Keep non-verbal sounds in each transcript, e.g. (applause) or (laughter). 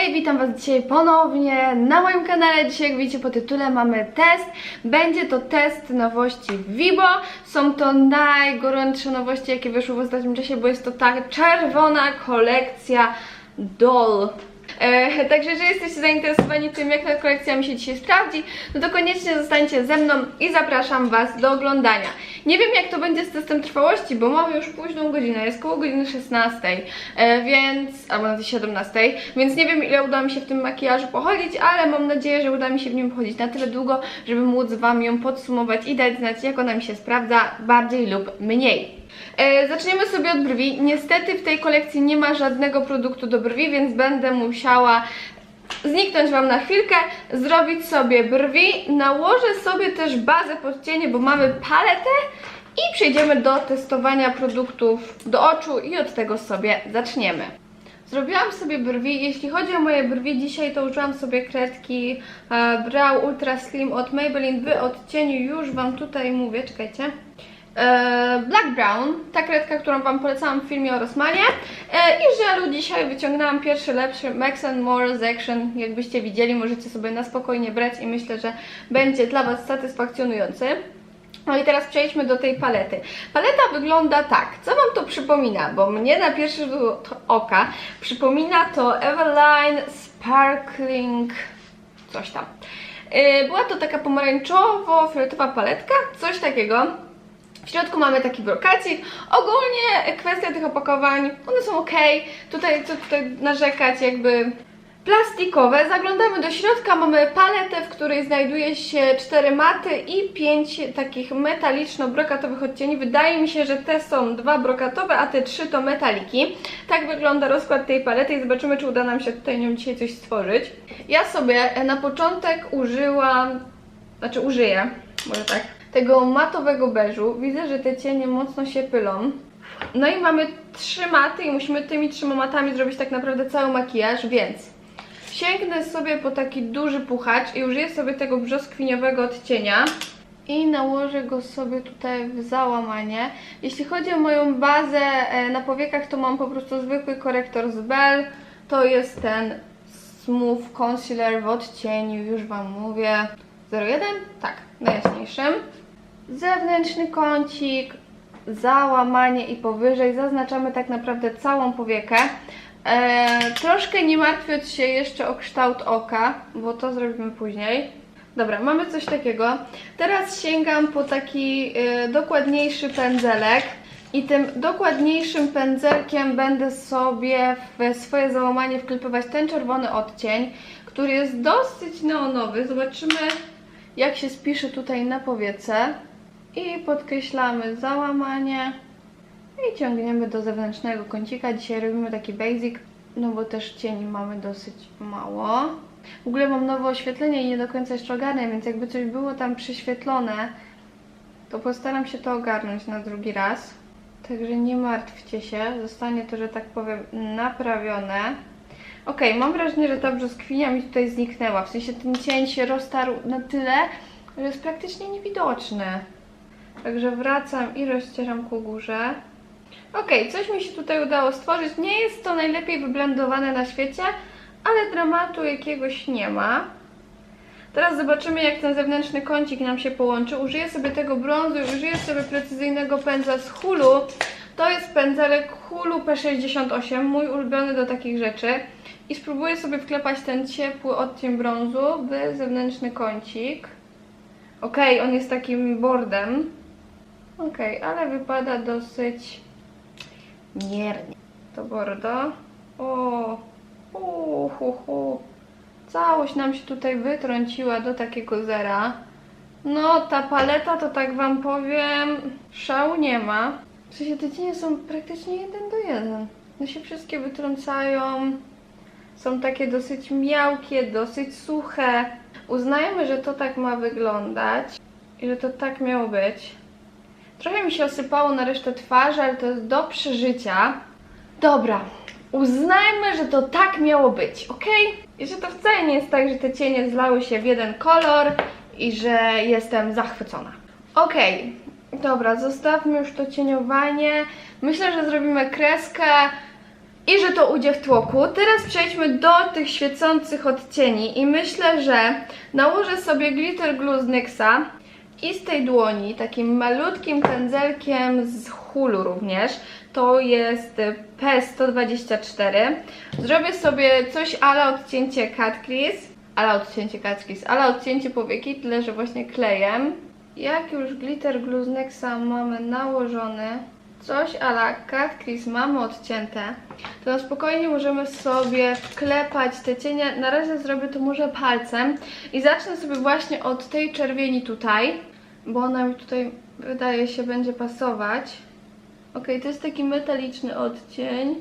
Hej, witam Was dzisiaj ponownie na moim kanale. Dzisiaj, jak widzicie po tytule, mamy test. Będzie to test nowości Vibo. Są to najgorętsze nowości, jakie wyszły w ostatnim czasie, bo jest to ta czerwona kolekcja Doll. E, także jeżeli jesteście zainteresowani tym, jak ta kolekcja mi się dzisiaj sprawdzi, no to koniecznie zostańcie ze mną i zapraszam Was do oglądania. Nie wiem jak to będzie z testem trwałości, bo mamy już późną godzinę, jest koło godziny 16, e, więc, albo nawet 17, więc nie wiem ile uda mi się w tym makijażu pochodzić, ale mam nadzieję, że uda mi się w nim pochodzić na tyle długo, żeby móc Wam ją podsumować i dać znać jak ona mi się sprawdza, bardziej lub mniej. E, zaczniemy sobie od brwi. Niestety w tej kolekcji nie ma żadnego produktu do brwi, więc będę musiała zniknąć Wam na chwilkę, zrobić sobie brwi, nałożę sobie też bazę pod cienie, bo mamy paletę i przejdziemy do testowania produktów do oczu i od tego sobie zaczniemy. Zrobiłam sobie brwi, jeśli chodzi o moje brwi dzisiaj, to użyłam sobie kredki e, Brow Ultra Slim od Maybelline w odcieniu, już Wam tutaj mówię, czekajcie. E, Black Brown, ta kredka, którą Wam polecałam w filmie o Rosmanie e, i żelu dzisiaj wyciągnęłam pierwszy lepszy Max More z Action, jakbyście widzieli, możecie sobie na spokojnie brać i myślę, że będzie dla Was satysfakcjonujący. No i teraz przejdźmy do tej palety. Paleta wygląda tak. Co Wam to przypomina? Bo mnie na pierwszy rzut oka przypomina to Everline Sparkling coś tam. Yy, Była to taka pomarańczowo-fioletowa paletka, coś takiego. W środku mamy taki brokacik. Ogólnie kwestia tych opakowań, one są ok. Tutaj co tutaj narzekać, jakby plastikowe. Zaglądamy do środka, mamy paletę, w której znajduje się cztery maty i pięć takich metaliczno-brokatowych odcieni. Wydaje mi się, że te są dwa brokatowe, a te trzy to metaliki. Tak wygląda rozkład tej palety i zobaczymy, czy uda nam się tutaj nią dzisiaj coś stworzyć. Ja sobie na początek użyłam, znaczy użyję, może tak, tego matowego beżu. Widzę, że te cienie mocno się pylą. No i mamy trzy maty i musimy tymi trzema matami zrobić tak naprawdę cały makijaż, więc sięgnę sobie po taki duży puchacz i użyję sobie tego brzoskwiniowego odcienia i nałożę go sobie tutaj w załamanie. Jeśli chodzi o moją bazę e, na powiekach, to mam po prostu zwykły korektor z Bell. To jest ten Smooth Concealer w odcieniu, już Wam mówię, 01? Tak, najjaśniejszym. Zewnętrzny kącik, załamanie i powyżej zaznaczamy tak naprawdę całą powiekę. Eee, troszkę nie martwiąc się jeszcze o kształt oka, bo to zrobimy później. Dobra, mamy coś takiego. Teraz sięgam po taki e, dokładniejszy pędzelek i tym dokładniejszym pędzelkiem będę sobie w swoje załamanie wklepywać ten czerwony odcień, który jest dosyć neonowy. Zobaczymy jak się spisze tutaj na powiece. I podkreślamy załamanie i ciągniemy do zewnętrznego kącika. Dzisiaj robimy taki basic, no bo też cieni mamy dosyć mało. W ogóle mam nowe oświetlenie i nie do końca jeszcze ogarnę, więc jakby coś było tam przyświetlone, to postaram się to ogarnąć na drugi raz. Także nie martwcie się, zostanie to, że tak powiem, naprawione. Ok, mam wrażenie, że ta brzoskwinia mi tutaj zniknęła. W sensie ten cień się roztarł na tyle, że jest praktycznie niewidoczny. Także wracam i rozcieram ku górze. Ok, coś mi się tutaj udało stworzyć. Nie jest to najlepiej wyblendowane na świecie, ale dramatu jakiegoś nie ma. Teraz zobaczymy, jak ten zewnętrzny kącik nam się połączy. Użyję sobie tego brązu i użyję sobie precyzyjnego pędzla z Hulu. To jest pędzelek Hulu P68, mój ulubiony do takich rzeczy. I spróbuję sobie wklepać ten ciepły odcień brązu w zewnętrzny kącik. Ok, on jest takim bordem. Ok, ale wypada dosyć miernie. To bordo. O, hu, hu, hu. Całość nam się tutaj wytrąciła do takiego zera. No, ta paleta to tak wam powiem, szału nie ma. W sensie te cienie są praktycznie jeden do jeden. No się wszystkie wytrącają. Są takie dosyć miałkie, dosyć suche. Uznajmy, że to tak ma wyglądać i że to tak miało być. Trochę mi się osypało na resztę twarzy, ale to jest do przeżycia. Dobra, uznajmy, że to tak miało być, ok? I że to wcale nie jest tak, że te cienie zlały się w jeden kolor i że jestem zachwycona. Ok, dobra, zostawmy już to cieniowanie. Myślę, że zrobimy kreskę i że to ujdzie w tłoku. Teraz przejdźmy do tych świecących odcieni i myślę, że nałożę sobie glitter glue z NYXa i z tej dłoni takim malutkim pędzelkiem z Hulu również. To jest P124. Zrobię sobie coś ala odcięcie Cat Crease, ala odcięcie Cat Crease, ala odcięcie powieki, tyle że właśnie klejem. Jak już glitter glue z NYXa mamy nałożony, coś ala Cat Crease mamy odcięte, to na spokojnie możemy sobie wklepać te cienie. Na razie zrobię to może palcem i zacznę sobie właśnie od tej czerwieni tutaj, bo ona mi tutaj wydaje się będzie pasować. Ok, to jest taki metaliczny odcień,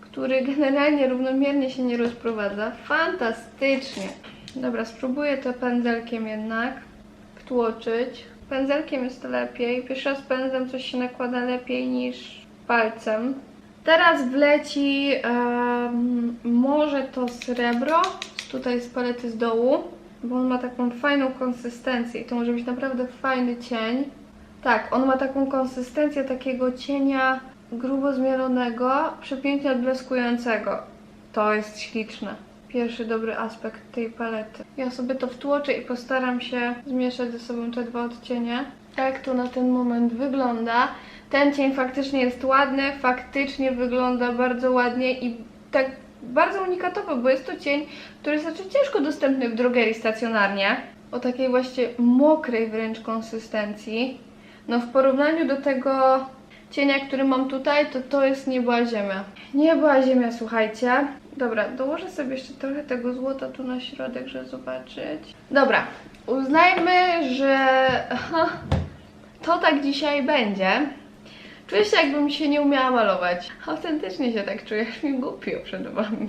który generalnie równomiernie się nie rozprowadza. Fantastycznie. Dobra, spróbuję to pędzelkiem jednak wtłoczyć. Pędzelkiem jest lepiej. Pierwszy raz pędzlem coś się nakłada lepiej niż palcem. Teraz wleci em, może to srebro, tutaj z palety z dołu, bo on ma taką fajną konsystencję i to może być naprawdę fajny cień. Tak, on ma taką konsystencję takiego cienia grubo zmielonego, przepięknie odblaskującego. To jest śliczne. Pierwszy dobry aspekt tej palety. Ja sobie to wtłoczę i postaram się zmieszać ze sobą te dwa odcienie. Jak to na ten moment wygląda. Ten cień faktycznie jest ładny, faktycznie wygląda bardzo ładnie i tak bardzo unikatowy, bo jest to cień, który jest raczej ciężko dostępny w drogerii stacjonarnie. O takiej właśnie mokrej wręcz konsystencji. No w porównaniu do tego cienia, który mam tutaj, to to jest nieba ziemia. Nieba ziemia, słuchajcie. Dobra, dołożę sobie jeszcze trochę tego złota tu na środek, żeby zobaczyć. Dobra, uznajmy, że (laughs) to tak dzisiaj będzie. Się jakbym się nie umiała malować. Autentycznie się tak czuję, mi głupio przed wami.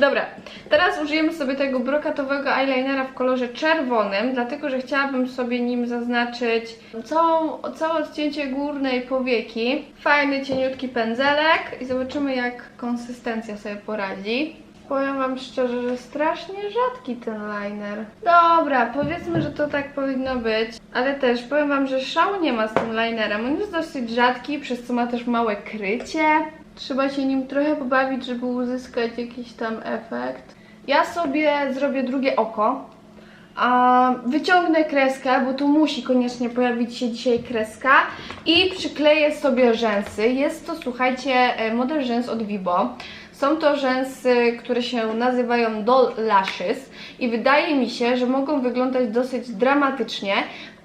Dobra, teraz użyjemy sobie tego brokatowego eyelinera w kolorze czerwonym, dlatego że chciałabym sobie nim zaznaczyć całą, całe odcięcie górnej powieki. Fajny, cieniutki pędzelek i zobaczymy jak konsystencja sobie poradzi. Powiem wam szczerze, że strasznie rzadki ten liner. Dobra, powiedzmy, że to tak powinno być, ale też powiem wam, że szału nie ma z tym linerem. On jest dosyć rzadki, przez co ma też małe krycie. Trzeba się nim trochę pobawić, żeby uzyskać jakiś tam efekt. Ja sobie zrobię drugie oko. A wyciągnę kreskę, bo tu musi koniecznie pojawić się dzisiaj kreska i przykleję sobie rzęsy. Jest to, słuchajcie, e, model rzęs od Vibo. Są to rzęsy, które się nazywają Doll Lashes i wydaje mi się, że mogą wyglądać dosyć dramatycznie,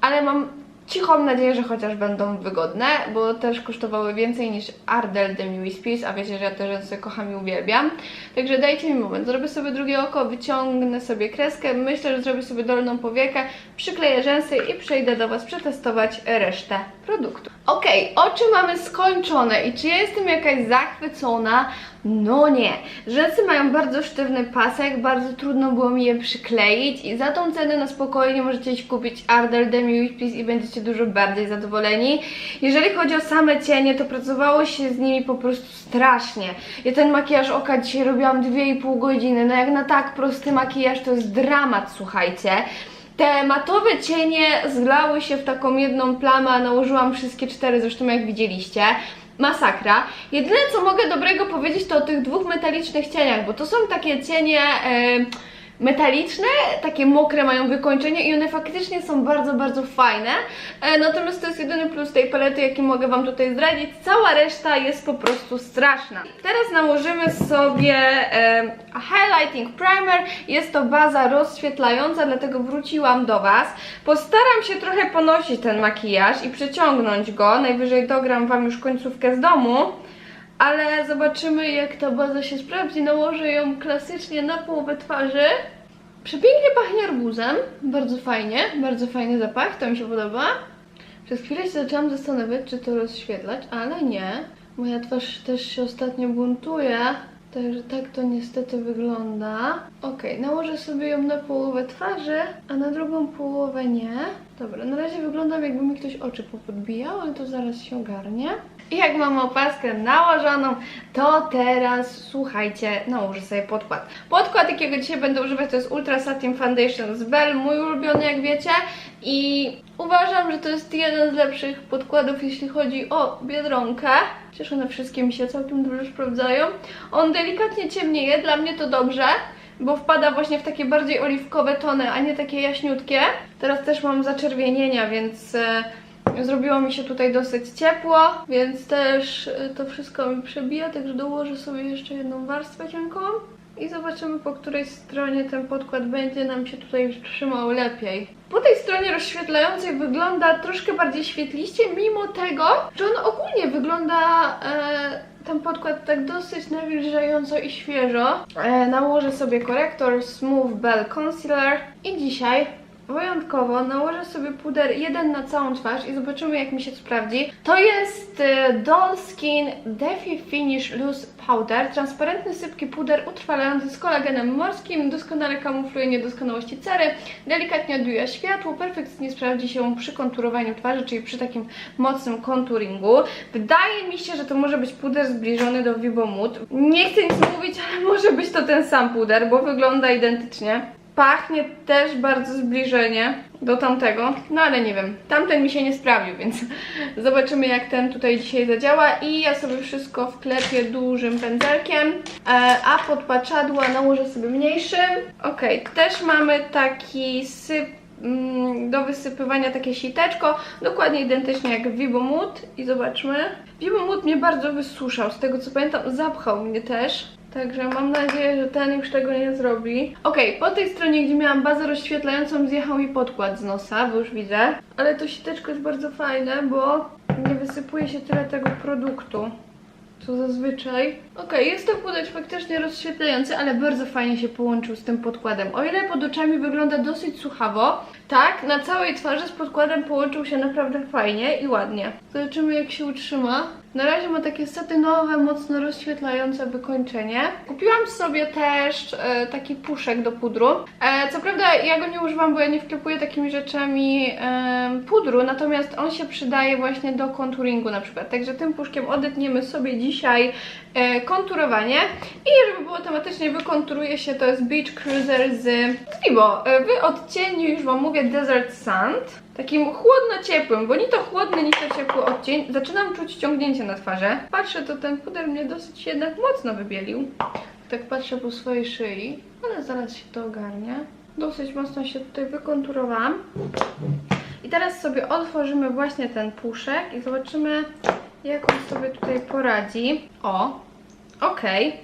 ale mam cichą nadzieję, że chociaż będą wygodne, bo też kosztowały więcej niż Ardell de Nuit Peace, a wiecie, że ja te rzęsy kocham i uwielbiam. Także dajcie mi moment, zrobię sobie drugie oko, wyciągnę sobie kreskę, myślę, że zrobię sobie dolną powiekę, przykleję rzęsy i przejdę do Was przetestować resztę produktu. Ok, oczy mamy skończone i czy ja jestem jakaś zachwycona? No nie. Rzęsy mają bardzo sztywny pasek, bardzo trudno było mi je przykleić i za tą cenę na spokojnie możecie iść kupić Ardell de Nuit Peace i będziecie dużo bardziej zadowoleni. Jeżeli chodzi o same cienie, to pracowało się z nimi po prostu strasznie. Ja ten makijaż oka dzisiaj robiłam 2,5 godziny, no jak na tak prosty makijaż to jest dramat, słuchajcie. Te matowe cienie zlały się w taką jedną plamę, nałożyłam wszystkie cztery, zresztą jak widzieliście. Masakra. Jedyne co mogę dobrego powiedzieć to o tych dwóch metalicznych cieniach, bo to są takie cienie e, metaliczne, takie mokre mają wykończenie i one faktycznie są bardzo, bardzo fajne. E, natomiast to jest jedyny plus tej palety, jaki mogę Wam tutaj zdradzić. Cała reszta jest po prostu straszna. Teraz nałożymy sobie e, highlighting primer. Jest to baza rozświetlająca, dlatego wróciłam do Was. Postaram się trochę ponosić ten makijaż i przeciągnąć go. Najwyżej dogram Wam już końcówkę z domu. Ale zobaczymy jak ta baza się sprawdzi. Nałożę ją klasycznie na połowę twarzy. Przepięknie pachnie arbuzem. Bardzo fajnie. Bardzo fajny zapach. To mi się podoba. Przez chwilę się zaczęłam zastanawiać, czy to rozświetlać, ale nie. Moja twarz też się ostatnio buntuje. Także tak to niestety wygląda. Ok, nałożę sobie ją na połowę twarzy, a na drugą połowę nie. Dobra, na razie wyglądam jakby mi ktoś oczy popodbijał, ale to zaraz się ogarnie. I jak mam opaskę nałożoną, to teraz słuchajcie, nałożę sobie podkład. Podkład, jakiego dzisiaj będę używać, to jest Ultra Satin Foundation z Bell, mój ulubiony jak wiecie. I Uważam, że to jest jeden z lepszych podkładów, jeśli chodzi o Biedronkę. Chociaż one wszystkie mi się całkiem dobrze sprawdzają. On delikatnie ciemnieje, dla mnie to dobrze, bo wpada właśnie w takie bardziej oliwkowe tony, a nie takie jaśniutkie. Teraz też mam zaczerwienienia, więc e, zrobiło mi się tutaj dosyć ciepło, więc też e, to wszystko mi przebija, także dołożę sobie jeszcze jedną warstwę cienką. I zobaczymy, po której stronie ten podkład będzie nam się tutaj trzymał lepiej. Po tej stronie rozświetlającej wygląda troszkę bardziej świetliście, mimo tego, że on ogólnie wygląda e, ten podkład tak dosyć nawilżająco i świeżo. E, nałożę sobie korektor Smooth Bell Concealer i dzisiaj wyjątkowo nałożę sobie puder jeden na całą twarz i zobaczymy jak mi się sprawdzi. To jest e, Doll Skin Defi Finish Loose Powder, transparentny sypki puder utrwalający z kolagenem morskim, doskonale kamufluje niedoskonałości cery, delikatnie odbija światło, perfekcyjnie sprawdzi się przy konturowaniu twarzy, czyli przy takim mocnym konturingu. Wydaje mi się, że to może być puder zbliżony do Vibo Mood. Nie chcę nic mówić, ale może być to ten sam puder, bo wygląda identycznie. Pachnie też bardzo zbliżenie do tamtego, no ale nie wiem, tamten mi się nie sprawił, więc (laughs) zobaczymy jak ten tutaj dzisiaj zadziała i ja sobie wszystko wklepię dużym pędzelkiem, e, a pod paczadła nałożę sobie mniejszym. Ok, też mamy taki syp mm, do wysypywania takie siteczko, dokładnie identycznie jak w Vibo Mood i zobaczmy. Vibo Mood mnie bardzo wysuszał, z tego co pamiętam zapchał mnie też. Także mam nadzieję, że ten już tego nie zrobi. Okej, po tej stronie, gdzie miałam bazę rozświetlającą, zjechał mi podkład z nosa, bo już widzę. Ale to siteczko jest bardzo fajne, bo nie wysypuje się tyle tego produktu. Co zazwyczaj. Okej, jest to puder faktycznie rozświetlający, ale bardzo fajnie się połączył z tym podkładem. O ile pod oczami wygląda dosyć suchawo, tak, na całej twarzy z podkładem połączył się naprawdę fajnie i ładnie. Zobaczymy jak się utrzyma. Na razie ma takie satynowe, mocno rozświetlające wykończenie. Kupiłam sobie też e, taki puszek do pudru. E, co prawda ja go nie używam, bo ja nie wklepuję takimi rzeczami e, pudru, natomiast on się przydaje właśnie do konturingu na przykład. Także tym puszkiem odetniemy sobie dzisiaj e, konturowanie. I żeby było tematycznie, wykonturuje się, to jest Beach Cruiser z Bibo. E, w odcieniu, już Wam mówię, Desert Sand. Takim chłodno-ciepłym, bo ni to chłodny, ni to ciepły odcień. Zaczynam czuć ciągnięcie na twarzy. Patrzę, to ten puder mnie dosyć jednak mocno wybielił. Tak patrzę po swojej szyi, ale zaraz się to ogarnie. Dosyć mocno się tutaj wykonturowałam. I teraz sobie otworzymy właśnie ten puszek i zobaczymy, jak on sobie tutaj poradzi. O, okej.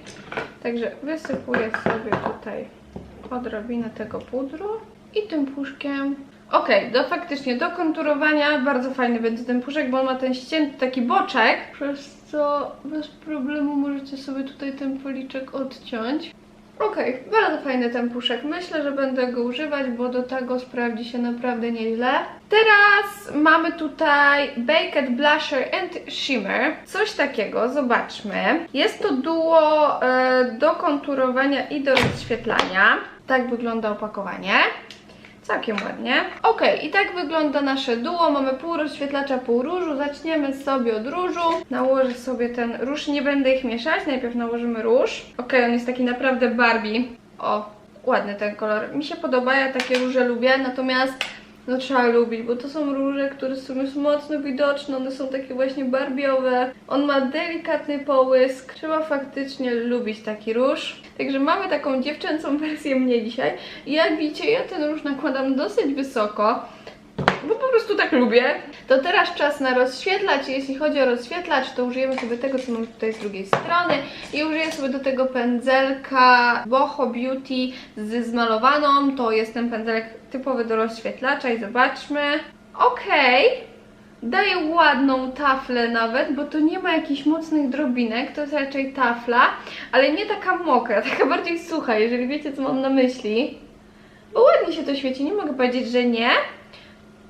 Także wysypuję sobie tutaj odrobinę tego pudru i tym puszkiem. Okej, do faktycznie do konturowania bardzo fajny będzie ten puszek, bo on ma ten ścięty taki boczek, przez co bez problemu możecie sobie tutaj ten policzek odciąć. Okej, bardzo fajny ten puszek. Myślę, że będę go używać, bo do tego sprawdzi się naprawdę nieźle. Teraz mamy tutaj Baked Blusher and Shimmer. Coś takiego, zobaczmy. Jest to duo e, do konturowania i do rozświetlania. Tak wygląda opakowanie. Całkiem ładnie. Ok, i tak wygląda nasze duo. Mamy pół rozświetlacza, pół różu. Zaczniemy sobie od różu. Nałożę sobie ten róż. Nie będę ich mieszać. Najpierw nałożymy róż. Ok, on jest taki naprawdę Barbie. O, ładny ten kolor. Mi się podoba, ja takie róże lubię. Natomiast no trzeba lubić, bo to są róże, które są już mocno widoczne, one są takie właśnie barbiowe. On ma delikatny połysk. Trzeba faktycznie lubić taki róż. Także mamy taką dziewczęcą wersję mnie dzisiaj. I jak widzicie, ja ten róż nakładam dosyć wysoko. Bo po prostu tak lubię. To teraz czas na rozświetlacz. Jeśli chodzi o rozświetlacz, to użyjemy sobie tego, co mamy tutaj z drugiej strony. I użyję sobie do tego pędzelka Boho Beauty z zmalowaną. To jest ten pędzelek typowy do rozświetlacza i zobaczmy. Okej. Daje ładną taflę nawet, bo to nie ma jakichś mocnych drobinek, to jest raczej tafla, ale nie taka mokra, (laughs) taka bardziej sucha, jeżeli wiecie co mam na myśli. Bo ładnie się to świeci, nie mogę powiedzieć, że nie.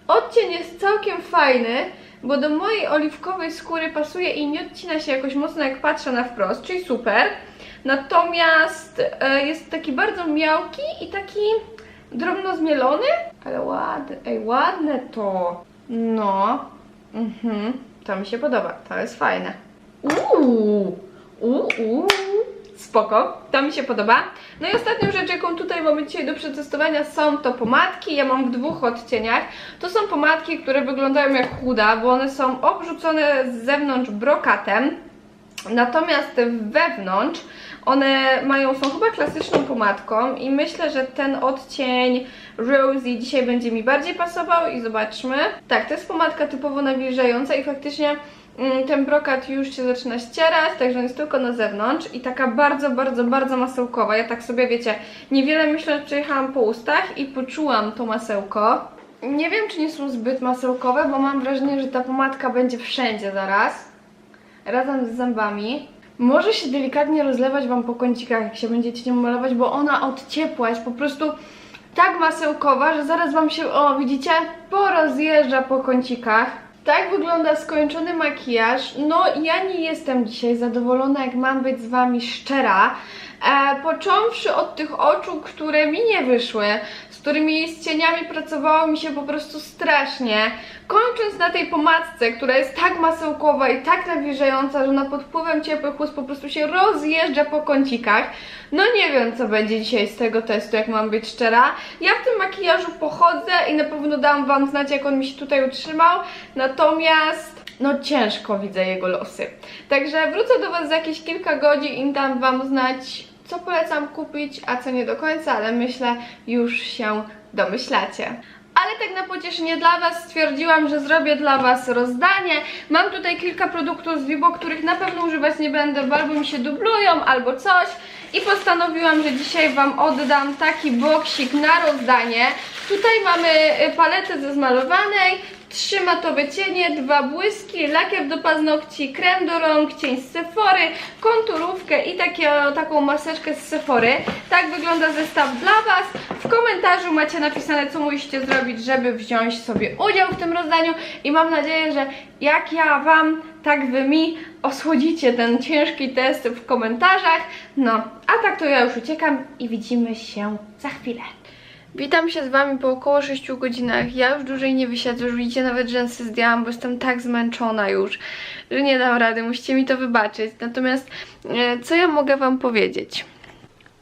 Odcień jest całkiem fajny, bo do mojej oliwkowej skóry pasuje i nie odcina się jakoś mocno jak patrzę na wprost, czyli super. Natomiast e, jest taki bardzo miałki i taki drobno zmielony, ale ładny, ej ładne to. No, mhm, to mi się podoba, to jest fajne. Uuu, uuu, spoko, to mi się podoba. No i ostatnią rzecz, jaką tutaj mamy dzisiaj do przetestowania są to pomadki, ja mam w dwóch odcieniach. To są pomadki, które wyglądają jak chuda, bo one są obrzucone z zewnątrz brokatem, natomiast wewnątrz one mają, są chyba klasyczną pomadką i myślę, że ten odcień Rosy dzisiaj będzie mi bardziej pasował i zobaczmy. Tak, to jest pomadka typowo nawilżająca i faktycznie ten brokat już się zaczyna ścierać, także on jest tylko na zewnątrz i taka bardzo, bardzo, bardzo masełkowa. Ja tak sobie, wiecie, niewiele myślę, że przejechałam po ustach i poczułam to masełko. Nie wiem, czy nie są zbyt masełkowe, bo mam wrażenie, że ta pomadka będzie wszędzie zaraz razem z zębami. Może się delikatnie rozlewać Wam po kącikach, jak się będziecie nią malować, bo ona od ciepła jest po prostu tak masełkowa, że zaraz Wam się, o widzicie, porozjeżdża po kącikach. Tak wygląda skończony makijaż. No, ja nie jestem dzisiaj zadowolona, jak mam być z Wami szczera. E, począwszy od tych oczu, które mi nie wyszły, z którymi z cieniami pracowało mi się po prostu strasznie. Kończąc na tej pomadce, która jest tak masełkowa i tak nawilżająca, że na pod wpływem ciepłych ust po prostu się rozjeżdża po kącikach. No nie wiem, co będzie dzisiaj z tego testu, jak mam być szczera. Ja w tym makijażu pochodzę i na pewno dam Wam znać, jak on mi się tutaj utrzymał. Natomiast no ciężko widzę jego losy. Także wrócę do Was za jakieś kilka godzin i dam Wam znać, co polecam kupić, a co nie do końca, ale myślę, już się domyślacie. Ale tak na pocieszenie dla Was stwierdziłam, że zrobię dla Was rozdanie. Mam tutaj kilka produktów z Vibo, których na pewno używać nie będę, bo albo mi się dublują, albo coś. I postanowiłam, że dzisiaj Wam oddam taki boksik na rozdanie. Tutaj mamy paletę ze zmalowanej, trzy matowe cienie, dwa błyski, lakier do paznokci, krem do rąk, cień z Sephory, konturówkę i takie, taką maseczkę z Sephory. Tak wygląda zestaw dla Was. W komentarzu macie napisane, co musicie zrobić, żeby wziąć sobie udział w tym rozdaniu i mam nadzieję, że jak ja Wam, tak Wy mi osłodzicie ten ciężki test w komentarzach. No, a tak to ja już uciekam i widzimy się za chwilę. Witam się z Wami po około 6 godzinach. Ja już dłużej nie wysiadzę, już widzicie, nawet rzęsy zdjęłam, bo jestem tak zmęczona już, że nie dam rady, musicie mi to wybaczyć. Natomiast e, co ja mogę Wam powiedzieć?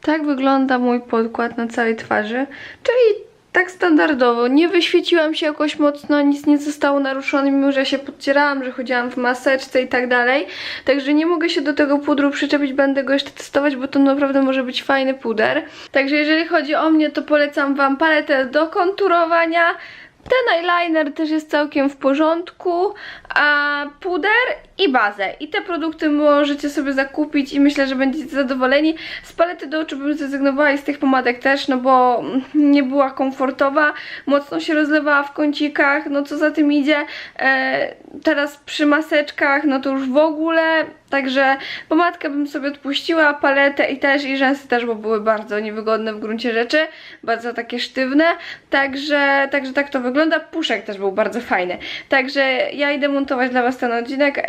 Tak wygląda mój podkład na całej twarzy, czyli tak standardowo. Nie wyświeciłam się jakoś mocno, nic nie zostało naruszone, mimo że się podcierałam, że chodziłam w maseczce i tak dalej. Także nie mogę się do tego pudru przyczepić, będę go jeszcze testować, bo to naprawdę może być fajny puder. Także jeżeli chodzi o mnie, to polecam Wam paletę do konturowania. Ten eyeliner też jest całkiem w porządku, a puder i bazę. I te produkty możecie sobie zakupić i myślę, że będziecie zadowoleni. Z palety do oczu bym zrezygnowała i z tych pomadek też, no bo nie była komfortowa, mocno się rozlewała w kącikach, no co za tym idzie. E, teraz przy maseczkach, no to już w ogóle, także pomadkę bym sobie odpuściła, paletę i też i rzęsy też, bo były bardzo niewygodne w gruncie rzeczy, bardzo takie sztywne, także, także tak to wygląda. Puszek też był bardzo fajny. Także ja idę montować dla Was ten odcinek.